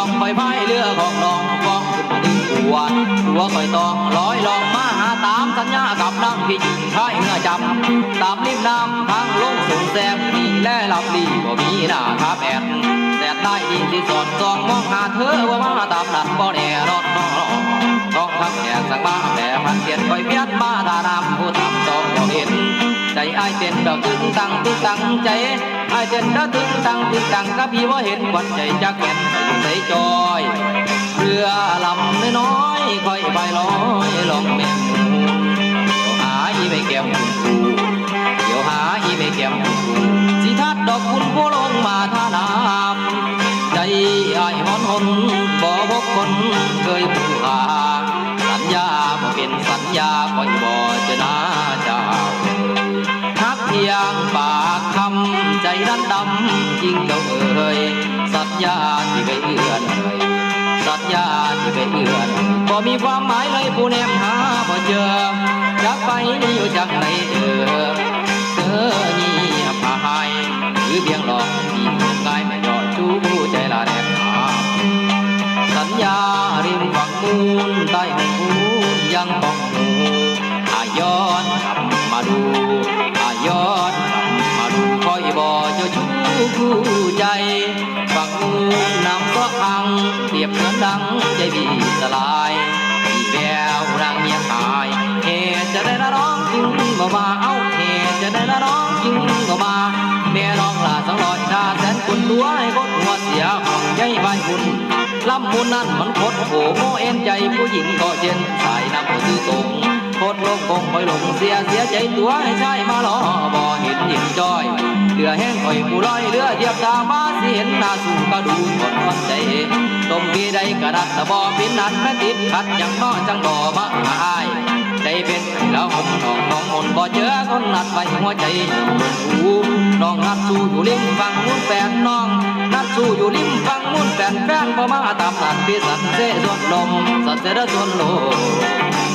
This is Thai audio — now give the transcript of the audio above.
องคอยพาเรือของน้องฟองขึ้นมาดึงหัวหัวคอยตองลอยลองมาหาตามสัญญากับนั่งที่ยิงใช้เงื่อจำตามริมน้ำทางลงสูงแสบมีแล่ลำดีบ่มีหน้าทับแอดแต่ได้ยินที่สอดส่องมองหาเธอว่ามาตามนัดบ่แน่รอดน้องน้องพักแดดสังบ้าแต่พันเกียนคอยเพียดมาตาดำผู้ทำสองบ่เห็นใจไอ้เต้นดอกตึงตังตึงตั้งใจายเต้นดอกตึงตังตึงตังก็พี่ว่าเห็นควันใจจักแก่นไปอยู่ในจอยเรือลำน้อยคอยไปลอยลองแม่นูเกียวหาอีไม่แก้มคุณครูเดี๋ยวหาอีไม่แก้มคุณครูสิทัดดอกคุณผู้ลงมาท่าน้ำใจอ้ายหอนหนบ่พบคนเคยผู้หาสัญญาบ่เป็นสัญญาคอยบ่จะนาเจ้าทักเพียงปาก ใจนั้นดำจริงเจ้าเอ่ยสัญญาที่เคยเอื้อนเอ่ยสัญญาที่เคยเอื้อนบ่มีความหมายเลยผู้แนมหาบ่เจอจากไปนี่อยู่จากไหนเด้อเธอนี่พายหรือเพียงหลอกที่กายไม่ยอดชูใจละแนบหาสัญญาริมฝั่งมูลใต้คูนยังต้องหูอาย้อนกลับมาดู คู่ใจฝังงูนำก็พังเปรียบเหมือนดังใจบีสลายมีแววนางเมียหายเหตุจะได้ละร้องจึงก็มาเอาเหตุจะได้ละร้องจึงก็มาแม่น้องลาสังลอยชาแสนคุณตัวให้คนหัวเสียของใจใบคุณลำมุนนั้นมันคดโผโมเอ็นใจผู้หญิงก็เช่นสายน้ำตื้อตรงโคตรลงคงคอยหลงเสียเสียใจตัวให้ชายมาล้อ อแห้งคอยผู้ลอยเรือเทียบตามาสิเห็นหน้าสู่ก็ดูทนวันใจต้มพีใดกระดัดตะบอปินนัดแม่ติดขัดอย่างน้อจังบ่มาอายใจเป็นแล้วผมน้องน้องมนบ่เจอคนนัดไปหัวใจหูน้องนัดสู้อยู่ริมฝั่งนู้นแฟนน้อง นัดสู้อยู่ริมฝั่งนู้นแฟนแฟนบ่มาตามนัดพี่สันเสส่วนลมสันเสดส่วนลม